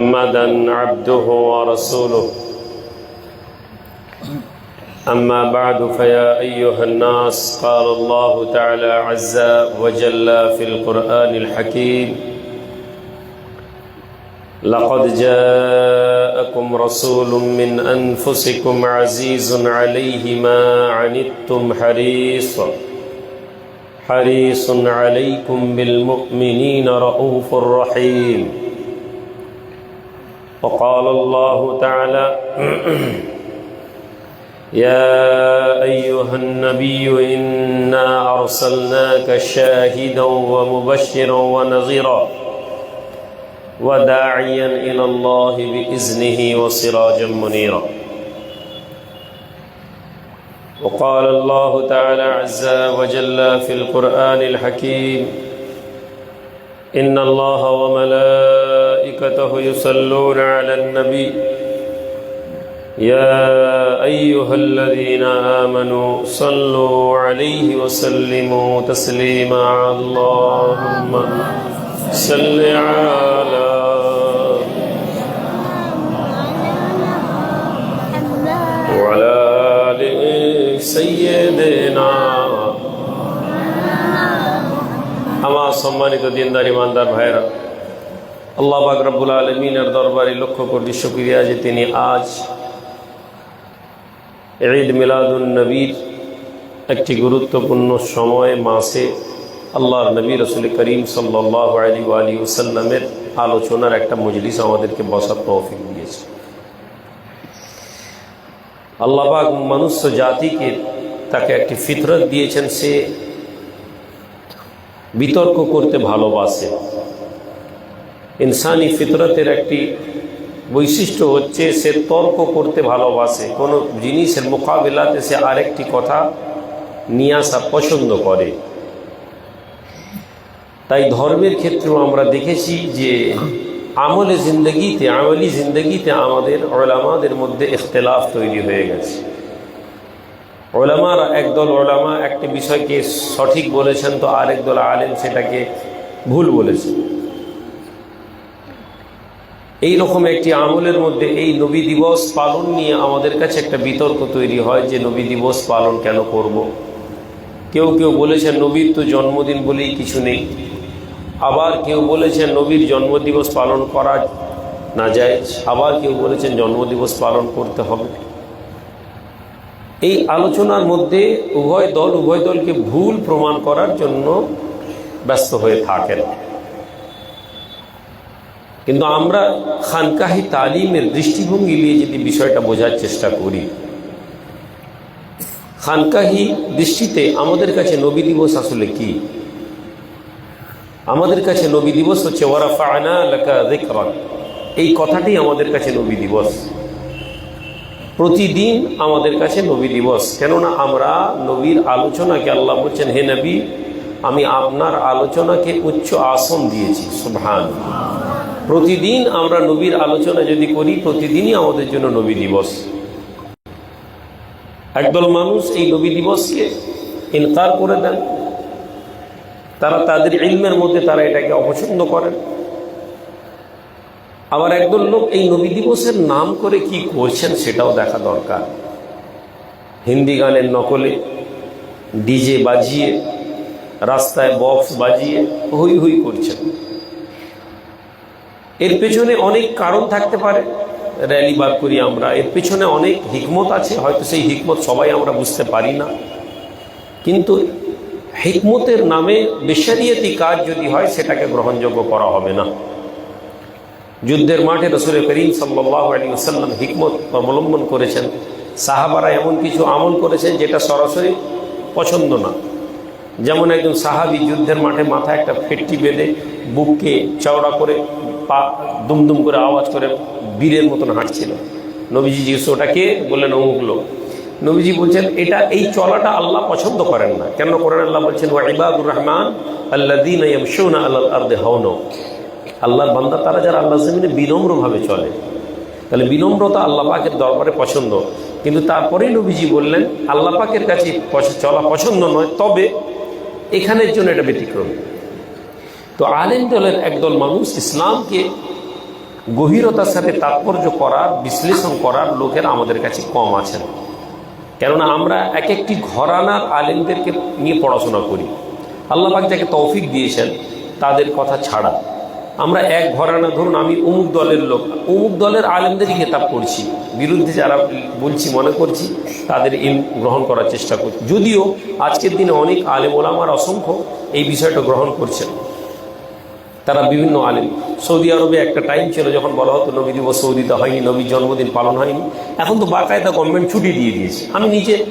محمدا عبده ورسوله. أما بعد فيا أيها الناس قال الله تعالى عز وجل في القرآن الحكيم لقد جاءكم رسول من أنفسكم عزيز عليه ما عنتم حريص. حريص عليكم بالمؤمنين رؤوف رحيم. وقال الله تعالى يا أيها النبي إنا أرسلناك شاهدا ومبشرا ونظيرا وداعيا إلى الله بإذنه وسراجا منيرا. وقال الله تعالى عز وجل في القرآن الحكيم إن الله وملائكته يصلون على النبي يا أيها الذين آمنوا صلوا عليه وسلموا تسليما اللهم صل على وعلى آل سيدنا আমার সম্মানিত দিনদার ইমানদার ভাইরা আল্লাহ পাক রব্বুল আলমিনের দরবারে লক্ষ্য কোটি শুক্রিয়া যে তিনি আজ ঈদ মিলাদুন নবীর একটি গুরুত্বপূর্ণ সময় মাসে আল্লাহর নবী রসুল করিম সাল্লাহ আলী আলী ওসাল্লামের আলোচনার একটা মজলিস আমাদেরকে বসার তৌফিক দিয়েছে। আল্লাহবাক মনুষ্য জাতিকে তাকে একটি ফিতরত দিয়েছেন, সে বিতর্ক করতে ভালোবাসে। ইনসানি ফিতরতের একটি বৈশিষ্ট্য হচ্ছে সে তর্ক করতে ভালোবাসে। কোনো জিনিসের মোকাবিলাতে সে আরেকটি কথা নিয়ে আসা পছন্দ করে। তাই ধর্মের ক্ষেত্রেও আমরা দেখেছি যে আমলে জিন্দগিতে, আমলি জিন্দগিতে আমাদের ওলামাদের মধ্যে ইখতলাফ তৈরি হয়ে গেছে। ওলামার, একদল ওলামা একটি বিষয়কে সঠিক বলেছেন, তো আরেক দল আলেম সেটাকে ভুল বলেছেন এই রকম একটি আমলের মধ্যে এই নবী দিবস পালন নিয়ে আমাদের কাছে একটা বিতর্ক তৈরি হয় যে নবী দিবস পালন কেন করব। কেউ কেউ বলেছেন নবীর তো জন্মদিন বলেই কিছু নেই। আবার কেউ বলেছেন নবীর জন্মদিবস পালন করা না যায় আবার কেউ বলেছেন জন্মদিবস পালন করতে হবে। এই আলোচনার মধ্যে উভয় দল উভয় দলকে ভুল প্রমাণ করার জন্য ব্যস্ত হয়ে থাকেন। কিন্তু আমরা খানকাহি তালিমের দৃষ্টিভঙ্গি নিয়ে যদি বিষয়টা বোঝার চেষ্টা করি, খানকাহি দৃষ্টিতে আমাদের কাছে নবী দিবস আসলে কি? আমাদের কাছে নবী দিবস হচ্ছে ওয়ারাফা আনা লেখা এই কথাটি আমাদের কাছে নবী দিবস। প্রতিদিন আমাদের কাছে নবী দিবস। কেননা আমরা নবীর আলোচনাকে, আল্লাহ বলছেন, হে নবী, আমি আপনার আলোচনাকে উচ্চ আসন দিয়েছি। সুভান প্রতিদিন আমরা নবীর আলোচনা যদি করি, প্রতিদিনই আমাদের জন্য নবী দিবস। একদল মানুষ এই নবী দিবসকে ইনকার করে দেন। তারা তাদের ইলমের মধ্যে তারা এটাকে অপছন্দ করেন। আবার একদল লোক এই নবী দিবসের নাম করে কি করছেন সেটাও দেখা দরকার। হিন্দি গানের নকলে ডিজে বাজিয়ে, রাস্তায় বক্স বাজিয়ে, হই হই করছেন। এর পেছনে অনেক কারণ থাকতে পারে। র্যালি বার করি আমরা। এর পেছনে অনেক হিকমত আছে। হয়তো সেই হিকমত সবাই আমরা বুঝতে পারি না। কিন্তু হিকমতের নামে বেশারিয়তি কাজ যদি হয়, সেটাকে গ্রহণযোগ্য করা হবে না। যুদ্ধের মাঠে রসুল করিম সাল্লাহ আলী আসাল্লাম হিকমত অবলম্বন করেছেন। সাহাবারা এমন কিছু আমল করেছেন যেটা সরাসরি পছন্দ না। যেমন একজন সাহাবি যুদ্ধের মাঠে মাথায় একটা ফেটটি বেঁধে বুককে চওড়া করে পা দুমদুম করে আওয়াজ করে বীরের মতন হাঁটছিল। নবীজি জিজ্ঞেস ওটা কে? বললেন, অমুক লোক। নবীজি বলছেন, এটা এই চলাটা আল্লাহ পছন্দ করেন না। কেন করেন? আল্লাহ বলছেন, ওয়া ইবাদুর রহমান আল্লাহ দিন আল্লাহ আর্দে হন আল্লাহর বান্দা, তারা যারা আল্লাহ জমিনে বিনম্রভাবে চলে, তাহলে বিনম্রতা আল্লাহ পাকের দরবারে পছন্দ। কিন্তু তারপরেই নবীজি বললেন, আল্লাহ পাকের কাছে চলা পছন্দ নয়, তবে এখানের জন্য এটা ব্যতিক্রম। তো আলেম দলের একদল মানুষ ইসলামকে গভীরতার সাথে তাৎপর্য করার, বিশ্লেষণ করার লোকের আমাদের কাছে কম আছেন। কেননা আমরা এক একটি ঘরানার আলেমদেরকে নিয়ে পড়াশোনা করি। আল্লাহবাক যাকে তৌফিক দিয়েছেন, তাদের কথা ছাড়া আমরা এক ঘরানা, ধরুন আমি অমুক দলের লোক, অমুক দলের আলেমদেরই খেতাব করছি বিরুদ্ধে যারা বলছি, মনে করছি, তাদের ইম গ্রহণ করার চেষ্টা করছি। যদিও আজকের দিনে অনেক আলেম ওলামার অসংখ্য এই বিষয়টা গ্রহণ করছেন। তারা বিভিন্ন আলেম। সৌদি আরবে একটা টাইম ছিল যখন বলা হতো, নবী দিবস সৌদিতে হয়নি, নবীর জন্মদিন পালন হয়নি। এখন তো বাকায়দা গভর্নমেন্ট ছুটি দিয়ে দিয়েছে। আমি নিজে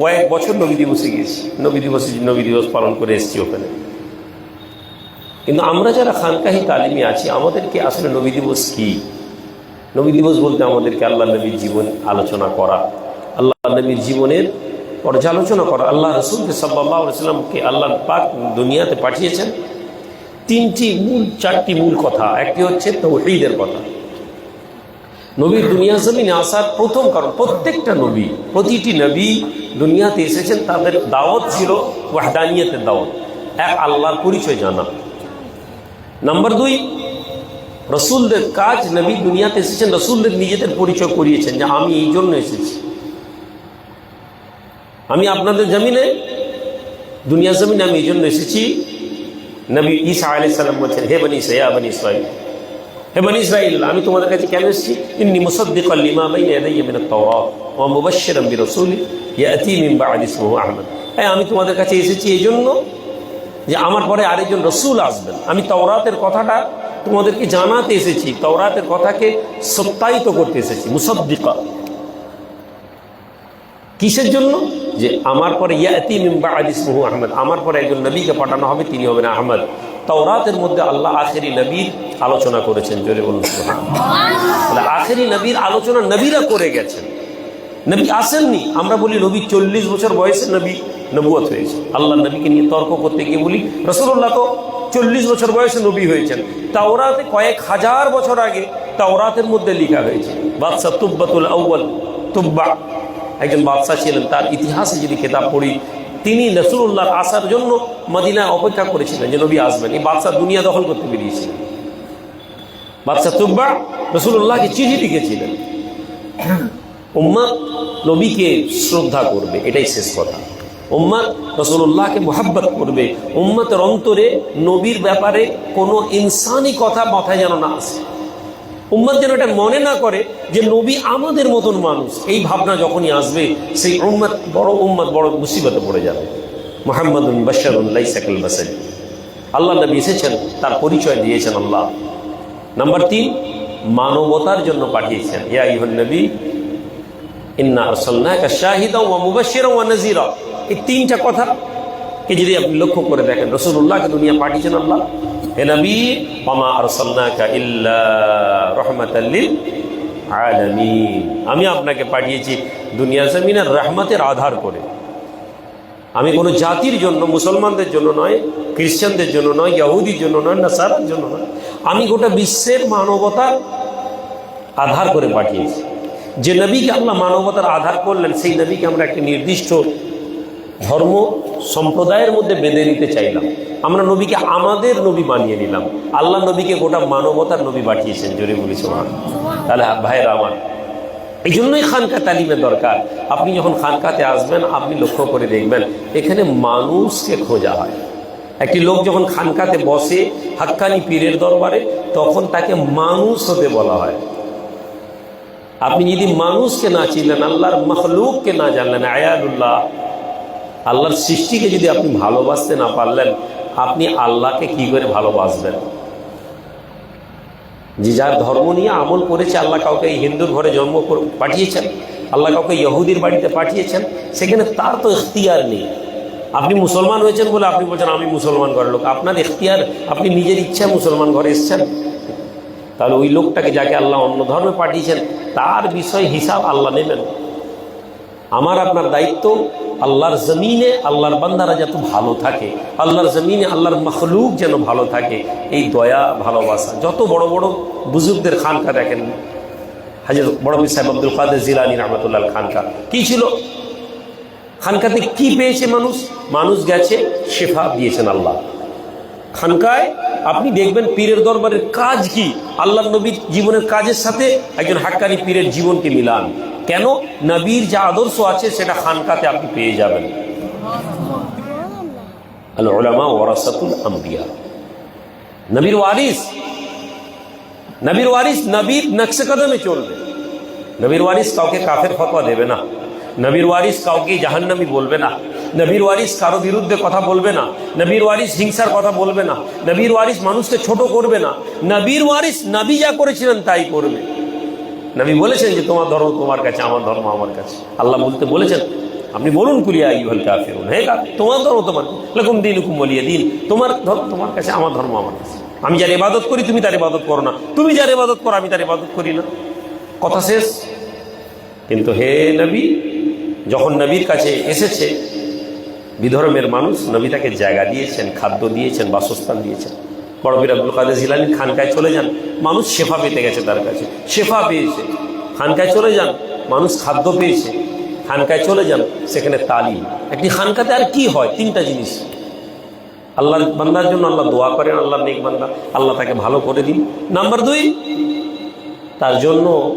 কয়েক বছর নবী দিবসে গিয়েছি। নবী দিবসে নবী দিবস পালন করে এসেছি ওখানে। কিন্তু আমরা যারা খানকাহি তালিমে আছি, আমাদেরকে আসলে নবী দিবস কী? নবী দিবস বলতে আমাদেরকে আল্লাহ নবীর জীবন আলোচনা করা, আল্লাহ নবীর জীবনের পর্যালোচনা করা। আল্লাহ রসুলকে সাল্লাহ সাল্লামকে আল্লাহ পাক দুনিয়াতে পাঠিয়েছেন তিনটি মূল, চারটি মূল কথা। একটি হচ্ছে তৌহিদের কথা। নবীর দুনিয়া জমিনে আসার প্রথম কারণ, প্রত্যেকটা নবী, প্রতিটি নবী দুনিয়াতে এসেছেন, তাদের দাওয়াত ছিল ওয়াহদানিয়তের দাওয়াত। এক আল্লাহর পরিচয় জানা। নাম্বার দুই, রসুলদের কাজ নবী দুনিয়াতে এসেছেন, রসুলদের নিজেদের পরিচয় করিয়েছেন যে আমি এই জন্য এসেছি। আমি আপনাদের জমিনে, দুনিয়া জমিনে আমি এই জন্য এসেছি। নবী ঈসা আলি সাল্লাম বলছেন, হে বনি সয়া বনি ইসরাইল হে বনি ইসরাইল আমি তোমাদের কাছে কেন এসেছি? ইন্নি মুসাদ্দিক লিমা বাইনা ইয়াদাইয়া মিনাত তাওরাত, ওয়া মুবাশশিরান বিরাসূলি ইয়াতি মিন বা'দি ইসমিহি আহমদ। হ্যাঁ আমি তোমাদের কাছে এসেছি এই জন্য যে আমার পরে আরেকজন রসুল আসবেন। আমি তওরাতের কথাটা তোমাদেরকে জানাতে এসেছি। তওরাতের কথাকে সত্যায়িত করতে এসেছি। মুসাদ্দিকা। কিসের জন্য? যে আমার পরে ইয়াতি মিম্বা আদিসমহু আহমদ। আমার পরে একজন নবীকে পাঠানো হবে, তিনি হবেন আহমদ। তওরাতের মধ্যে আল্লাহ আখেরি নবীর আলোচনা করেছেন। জোরে বলুন আখেরি নবীর আলোচনা নবীরা করে গেছেন। নবী আসেননি। আমরা বলি নবী চল্লিশ বছর বয়সে নবী। নবুয়ত হয়েছে। আল্লাহ নবীকে নিয়ে তর্ক করতে গিয়ে বলি রসুল্লাহ তো চল্লিশ বছর বয়সে নবী হয়েছেন। তাওরাতে কয়েক হাজার বছর আগে তাওরাতের মধ্যে লেখা হয়েছে বাদশাহ তুব্বাতুল আউ্বাল তুব্বা। একজন বাদশাহ ছিলেন, তার ইতিহাসে যদি খেতাব পড়ি, তিনি রসুল্লাহর আসার জন্য মদিনায় অপেক্ষা করেছিলেন যে নবী আসবেন। এই বাদশাহ দুনিয়া দখল করতে বেরিয়েছিলেন। বাদশাহ তুব্বা রসুল্লাহকে চিঠি লিখেছিলেন উম্মা নবীকে শ্রদ্ধা করবে। এটাই শেষ কথা। উম্মাদ রসুল্লাহকে মোহাব্বত করবে। উম্মতের অন্তরে নবীর ব্যাপারে কোনো ইনসানি কথা মাথায় যেন না আসে। উম্মত যেন এটা মনে না করে যে নবী আমাদের মতন মানুষ। এই ভাবনা যখনই আসবে, সেই উম্মত, বড় উম্মত বড় মুসিবতে পড়ে যাবে। মোহাম্মদুন বাশারুল্লাহ সাকিল বাসারি। আল্লাহ নবী এসেছেন, তার পরিচয় দিয়েছেন আল্লাহ। নাম্বার তিন, মানবতার জন্য পাঠিয়েছেন। ইয়া ইহন নবী, ইন্না শাহিদা ওয়া মুবাশশিরা ওয়া নাযীরা। এই তিনটা কথা কে যদি আপনি লক্ষ্য করে দেখেন রসুল্লাহকে দুনিয়া পাঠিয়েছেন আল্লাহ। হে নবী ওমা আরসালনাকা ইল্লা রাহমাতাল লিল আলামিন। আমি আপনাকে পাঠিয়েছি দুনিয়া জমিনের রহমতের আধার করে। আমি কোনো জাতির জন্য, মুসলমানদের জন্য নয়, খ্রিস্টানদের জন্য নয় ইহুদির জন্য নয়, নাসারার জন্য নয়, আমি গোটা বিশ্বের মানবতার আধার করে পাঠিয়েছি। যে নবীকে আল্লাহ মানবতার আধার করলেন, সেই নবীকে আমরা একটি নির্দিষ্ট ধর্ম সম্প্রদায়ের মধ্যে বেঁধে নিতে চাইলাম। আমরা নবীকে আমাদের নবী বানিয়ে নিলাম। আল্লাহ নবীকে গোটা মানবতার নবী পাঠিয়েছেন, জোরে বলেছে তাহলে ভাইয়েরা আমার। এই জন্যই খানকা তালিমের দরকার। আপনি যখন খানকাতে আসবেন, আপনি লক্ষ্য করে দেখবেন, এখানে মানুষকে খোঁজা হয়। একটি লোক যখন খানকাতে বসে হাক্কানি পীরের দরবারে, তখন তাকে মানুষ হতে বলা হয়। আপনি যদি মানুষকে না চিনলেন, আল্লাহর মখলুককে না জানলেন আয়াদুল্লাহ আল্লাহর সৃষ্টিকে যদি আপনি ভালোবাসতে না পারলেন, আপনি আল্লাহকে কি করে ভালোবাসবেন? যে যার ধর্ম নিয়ে আমল করেছে, আল্লাহ কাউকে হিন্দুর ঘরে জন্ম পাঠিয়েছেন, আল্লাহ কাউকে ইহুদির বাড়িতে পাঠিয়েছেন, সেখানে তার তো এখতিয়ার নেই। আপনি মুসলমান হয়েছেন বলে আপনি বলছেন, আমি মুসলমান ঘরের লোক। আপনার এখতিয়ার আপনি নিজের ইচ্ছা মুসলমান ঘরে এসছেন। তাহলে ওই লোকটাকে যাকে আল্লাহ অন্য ধর্মে পাঠিয়েছেন, তার বিষয় হিসাব আল্লাহ নেবেন। আমার, আপনার দায়িত্ব আল্লাহর জমিনে, আল্লাহর বান্দারা যাতে ভালো থাকে। আল্লাহর জমিনে, আল্লাহর মখলুক যেন ভালো থাকে। এই দয়া, ভালোবাসা। যত বড় বড় বুজুর্গদের খানকা দেখেন, হাজির বড় সাহেব আব্দুল কাদের জিলানি রহমতুল্লাহ খানকা। কি ছিল? খানকাতে কি পেয়েছে মানুষ? মানুষ গেছে, শেফা দিয়েছেন আল্লাহ। খানকায় আপনি দেখবেন পীরের দরবারের কাজ কি? আল্লাহ নবীর জীবনের কাজের সাথে একজন হাক্কানি পীরের জীবনকে মিলান। কেন? নবীর যা আদর্শ আছে, সেটা খানকাতে আপনি পেয়ে যাবেন। আল ওলামা ওয়ারাসাতুল আম্বিয়া। নবীর ওয়ারিস। নবীর ওয়ারিস নবীর নকশে কদমে চলবে। নবীর ওয়ারিস কাউকে কাফের ফতোয়া দেবে না। নবীর ওয়ারিস কাউকে জাহান্নামি বলবে না। নবীর ওয়ারিস কারও বিরুদ্ধে কথা বলবে না। নবীর ওয়ারিস হিংসার কথা বলবে না। নবীর ওয়ারিস মানুষকে ছোট করবে না। নবীর ওয়ারিস নবী যা করেছিলেন তাই করবে। নবী বলেছেন যে, তোমার ধর্ম তোমার কাছে, আমার ধর্ম আমার কাছে। আল্লাহ বলতে বলেছেন, আপনি বলুন, কুলিয়া ইউল কাফিরুন। হে তোমার ধর্ম তোমার লকুম দিন হুকুম বলিয়ে দিন। তোমার ধর্ম তোমার কাছে, আমার ধর্ম আমার কাছে। আমি যার ইবাদত করি, তুমি তার ইবাদত করো না। তুমি যার ইবাদত করো, আমি তার ইবাদত করি না। কথা শেষ। কিন্তু হে নবী, যখন নবীর কাছে এসেছে বিধর্মের মানুষ নবী তাকে জায়গা দিয়েছেন, খাদ্য দিয়েছেন, বাসস্থান দিয়েছেন। বড়বীর আব্দুল কাদের জিলানি খানকায় চলে যান। মানুষ শেফা পেতে গেছে তার কাছে। শেফা পেয়েছে। খানকায় চলে যান। মানুষ খাদ্য পেয়েছে। খানকায় চলে যান। সেখানে তালিম। একটি খানকাতে আর কি হয়? তিনটা জিনিস। আল্লাহ বান্দার জন্য আল্লাহ দোয়া করেন, আল্লাহ নেক বান্দা। আল্লাহ তাকে ভালো করে দিন। নাম্বার দুই, তার জন্য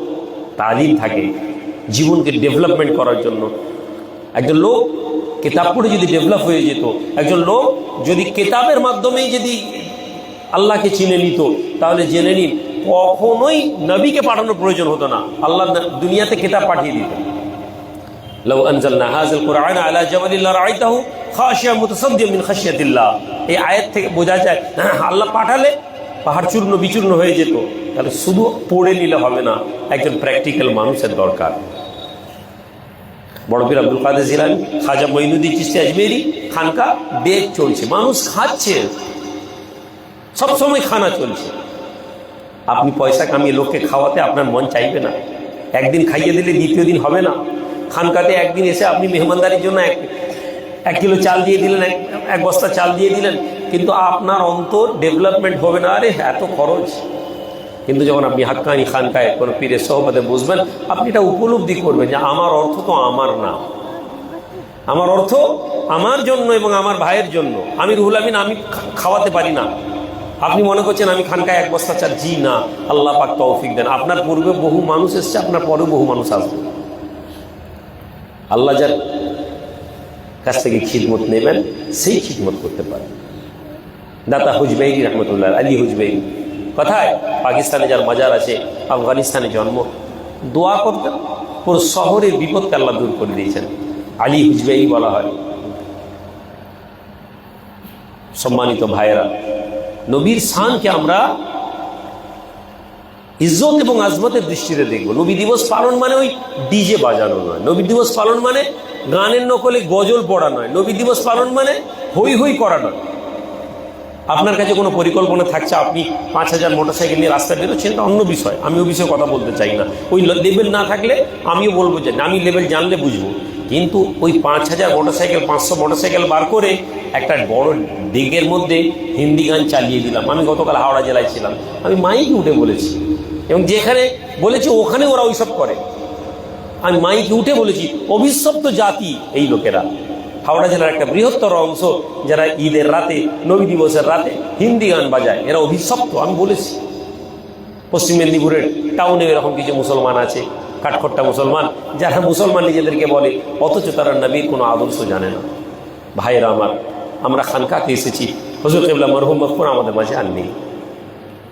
তালিম থাকে। জীবনকে ডেভেলপমেন্ট করার জন্য। একজন লোক কেতাব পড়ে যদি ডেভেলপ হয়ে যেত একজন লোক যদি কেতাবের মাধ্যমেই যদি আল্লাহকে চিনে নিত তাহলে জেনে নিন কখনোই নবীকে পাঠানোর প্রয়োজন হতো না আল্লাহ দুনিয়াতে কেতাব পাঠিয়ে দিতেন لو أنزلنا هذا القرآن على جبل لرأيته خاشعا متصدعا من خشية الله এই আয়াত থেকে বোঝা যায় হ্যাঁ, আল্লাহ পাঠালে পাহাড় চূর্ণ বিচূর্ণ হয়ে যেত তাহলে শুধু পড়ে নিলে হবে না একজন প্র্যাকটিক্যাল মানুষের দরকার বড়পীর আব্দুল কাদের জিলানি, খাজা মঈনুদ্দিন চিস্তি আজমেরি, খানকা ডেক চলছে, মানুষ খাচ্ছে। সবসময় খানা চলছে। আপনি পয়সা কামিয়ে লোককে খাওয়াতে আপনার মন চাইবে না। একদিন খাইয়ে দিলে দ্বিতীয় দিন হবে না। খানকাতে একদিন এসে আপনি মেহমানদারির জন্য এক এক কিলো চাল দিয়ে দিলেন, এক বস্তা চাল দিয়ে দিলেন। কিন্তু আপনার অন্তর ডেভেলপমেন্ট হবে না। আরে, এত খরচ। কিন্তু যখন আপনি হাক্কানি খানকায় কোনো পীরের সহবাদে বুঝবেন, আপনি এটা উপলব্ধি করবেন যে আমার অর্থ তো আমার না। আমার অর্থ আমার জন্য এবং আমার ভাইয়ের জন্য। আমি রুহুল আমিন, আমি খাওয়াতে পারি না। আপনি মনে করছেন আমি খানকায় এক বস্তা চাল জি না। আল্লাহ পাক তৌফিক দেন। আপনার পূর্বে বহু মানুষ এসছে, আপনার পরেও বহু মানুষ আসবে। আল্লাহ যার কাছ থেকে খিদমত নেবেন, সেই খিদমত করতে পারেন দাতা হুজবেরি রহমতুল্লাহ আলী হুজবেরি কোথায় পাকিস্তানে যার মাজার আছে, আফগানিস্তানে জন্ম। দোয়া করতেন, পুরো শহরের বিপদকে আল্লাহ দূর করে দিয়েছেন। আলী হুজবেরি বলা হয়। সম্মানিত ভাইয়েরা, নবীর শানকে আমরা ইজ্জত এবং আজমতের দৃষ্টিতে দেখব। নবী দিবস পালন মানে ওই ডিজে বাজানো নয়। নবী দিবস পালন মানে গানের নকলে গজল পড়া নয়। নবী দিবস পালন মানে হই হই করা নয়। আপনার কাছে কোনো পরিকল্পনা থাকছে, আপনি পাঁচ হাজার মোটরসাইকেল নিয়ে রাস্তায় বেরোচ্ছেন এটা অন্য বিষয়। আমি ওই বিষয়ে কথা বলতে চাই না। ওই লেভেল না থাকলে আমিও বলব যে, আমি লেভেল জানলে বুঝব। কিন্তু ওই পাঁচ হাজার মোটরসাইকেল, পাঁচশো মোটরসাইকেল বার করে একটা বড় ডিগের মধ্যে হিন্দি গান চালিয়ে দিলাম। আমি গতকাল হাওড়া জেলায় ছিলাম। আমি মাইকে উঠে বলেছি। এবং যেখানে বলেছি, ওখানে ওরা ওইসব করে। আমি মাইকে উঠে বলেছি অভিশপ্ত জাতি এই লোকেরা। হাওড়া জেলার একটা বৃহত্তর অংশ যারা ঈদের রাতে, নবী দিবসের রাতে হিন্দি গান বাজায়, এরা অভিশপ্ত, আমি বলেছি। পশ্চিম মেদিনীপুরের টাউনে এরকম কিছু মুসলমান আছে, কাঠখোট্টা মুসলমান, যারা মুসলমান নিজেদেরকে বলে, অথচ তারা নবীর কোনো আদর্শ জানে না। ভাইয়েরা আমার, আমরা খানকাতে এসেছি হজর কেবলা মরহুম মকপুর আমাদের মাঝে আর নেই।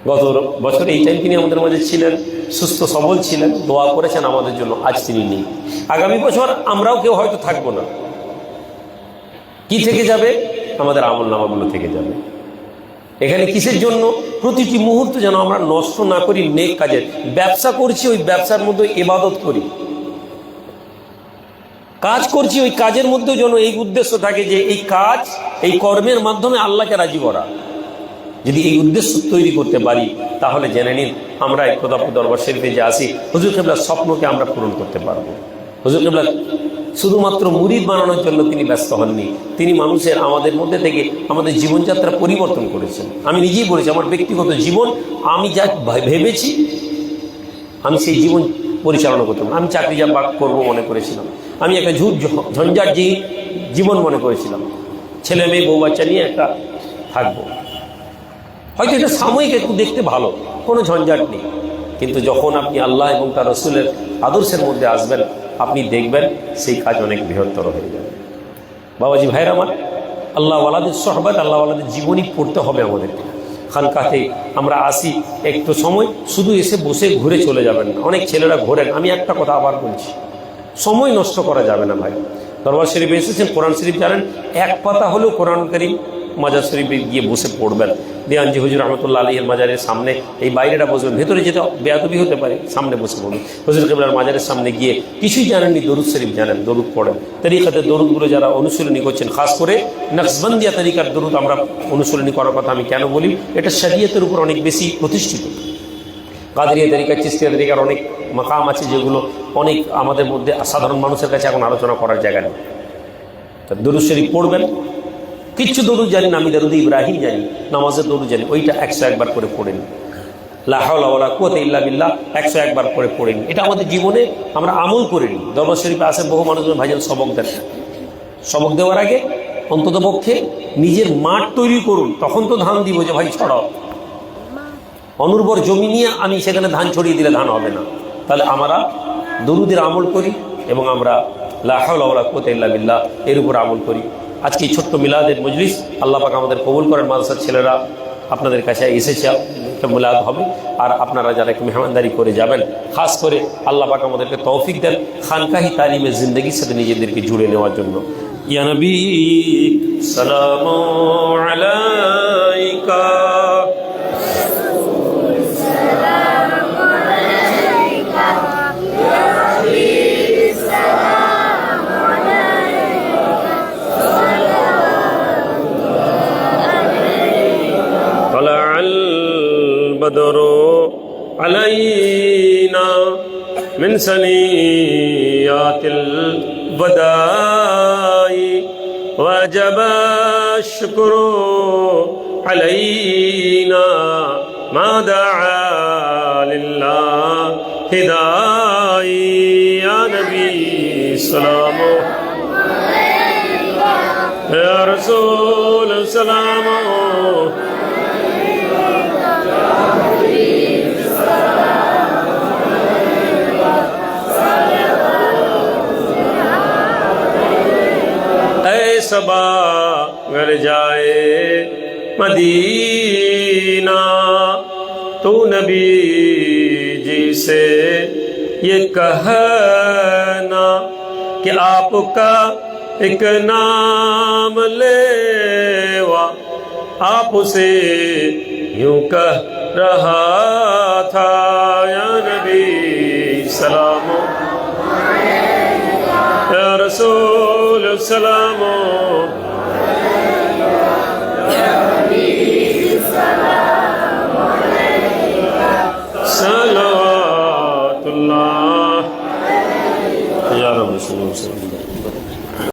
গত বছর এই টাইম তিনি আমাদের মাঝে ছিলেন, সুস্থ, সবল ছিলেন, দোয়া করেছেন আমাদের জন্য, আজ তিনি নেই। আগামী বছর আমরাও কেউ হয়তো থাকব না। কি থেকে যাবে? আমাদের আমল নামাগুলো থেকে যাবে। এখানে কিসের জন্য? প্রতিটি মুহূর্ত যেন আমরা নষ্ট না করি, নেক কাজের। ব্যবসা করছি, ওই ব্যবসার মধ্যে এবাদত করি। কাজ করছি, ওই কাজের মধ্যেও যেন এই উদ্দেশ্য থাকে যে এই কাজ, এই কর্মের মাধ্যমে আল্লাহকে রাজি করা। যদি এই উদ্দেশ্য তৈরি করতে পারি, তাহলে জেনে নিন, আমরা এই প্রতাপ দরবার শরীফে যে আসি হুজুর কেবলার স্বপ্নকে আমরা পূরণ করতে পারব। হুজুর কেবলা শুধুমাত্র মুরিদ বানানোর জন্য তিনি ব্যস্ত হননি। তিনি মানুষের আমাদের মধ্যে থেকে আমাদের জীবনযাত্রা পরিবর্তন করেছেন। আমি নিজেই বলেছি, আমার ব্যক্তিগত জীবন, আমি যা ভেবেছি, আমি সেই জীবন পরিচালনা করতাম। আমি চাকরি যা বাক করব মনে করেছিলাম। আমি একটা ঝুট ঝঞ্ঝাট জীবন মনে করেছিলাম। ছেলে মেয়ে, বউ বাচ্চা নিয়ে একটা থাকব। হয়তো এটা সাময়িক একটু দেখতে ভালো, কোনো ঝঞ্ঝাট নেই। কিন্তু যখন আপনি আল্লাহ এবং তার রসুলের আদর্শের মধ্যে আসবেন আপনি দেখবেন সেই কাজ অনেক বৃহত্তর হয়ে যাবে। বাবাজি ভাইয়ের আমার, আল্লাহওয়ালাদের সহবাদ, আল্লাহওয়ালাদের জীবনী পড়তে হবে আমাদেরকে। খানকাতে আমরা আসি একটু সময়, শুধু এসে বসে ঘুরে চলে যাবেন। অনেক ছেলেরা ঘোরেন, আমি একটা কথা আবার বলছি। সময় নষ্ট করা যাবে না ভাই। দরবার শরীফে এসেছেন, কোরআন শরীফ জানেন, এক পাতা হলেও কোরআন করিম মাজার শরীফে গিয়ে বসে পড়বেন। দেয়ানজি হুজুর রহমতুল্লাহ আলীর মাজারের সামনে এই বাইরেটা বসবেন। ভেতরে যেতে বেয়াদবি হতে পারে, সামনে বসে পড়ুন হুজুর কেবলার মাজারের সামনে গিয়ে কিছুই জানেননি, দরুদ শরীফ জানেন, দরুদ পড়েন। তরিকাতে দরুদগুলো যারা অনুশীলনী করছেন, খাস করে নকশবন্দিয়া তরিকার দরুদ আমরা অনুশীলনী করার কথা আমি কেন বলি? এটা শরীয়তের উপর অনেক বেশি প্রতিষ্ঠিত। কাদরিয়া তরিকা চিস্তিয়া তরিকার অনেক মাকাম আছে যেগুলো অনেক আমাদের মধ্যে সাধারণ মানুষের কাছে এখন আলোচনা করার জায়গা নেই। তা দরুদ শরীফ পড়বেন কিচ্ছু দরুদ জানি না, আমি দরুদ ইব্রাহিম জানি, নামাজের দরুদ জানি, ওইটা একশো একবার করে পড়েন। লাহাওলা কুয়াতে ইল্লা একশো একবার করে পড়েন। এটা আমাদের জীবনে আমরা আমল করে নিই দরবার শরীফে আসে বহু মানুষজন ভাইজান সবক দেন। সবক দেওয়ার আগে অন্তত পক্ষে নিজের মাঠ তৈরি করুন, তখন তো ধান দিব যে, ভাই, ছড়াও। অনুর্বর জমি নিয়ে আমি সেখানে ধান ছড়িয়ে দিলে ধান হবে না। তাহলে আমরা দরুদের আমল করি এবং আমরা লাহাউলা কোতে বিল্লাহ এর উপর আমল করি। আজকে এই ছোট্ট মিলাদের মজলিস আল্লাহ পাক আমাদের কবুল করেন, মাদ্রাসার ছেলেরা আপনাদের কাছে এসেছে, একটা মিলাদ হবে। আর আপনারা যারা একটু মেহমানদারি করে যাবেন, খাস করে আল্লাহ পাক আমাদেরকে তৌফিক দেন খানকাহি তালিমের জিন্দগির সাথে নিজেদেরকে জুড়ে নেওয়ার জন্য। ইয়ানবী সালাম আলাইকা من سنيات الوداع وجب الشكر علينا ما دعا لله هداي. يا نبي سلام يا رسول سلام सबा घर जाए मदीना। तू नबी जी से ये कहना कि आपका एक नाम लेवा। आप उसे यूँ कह रहा था, या नबी, सलाम। الرسول السلام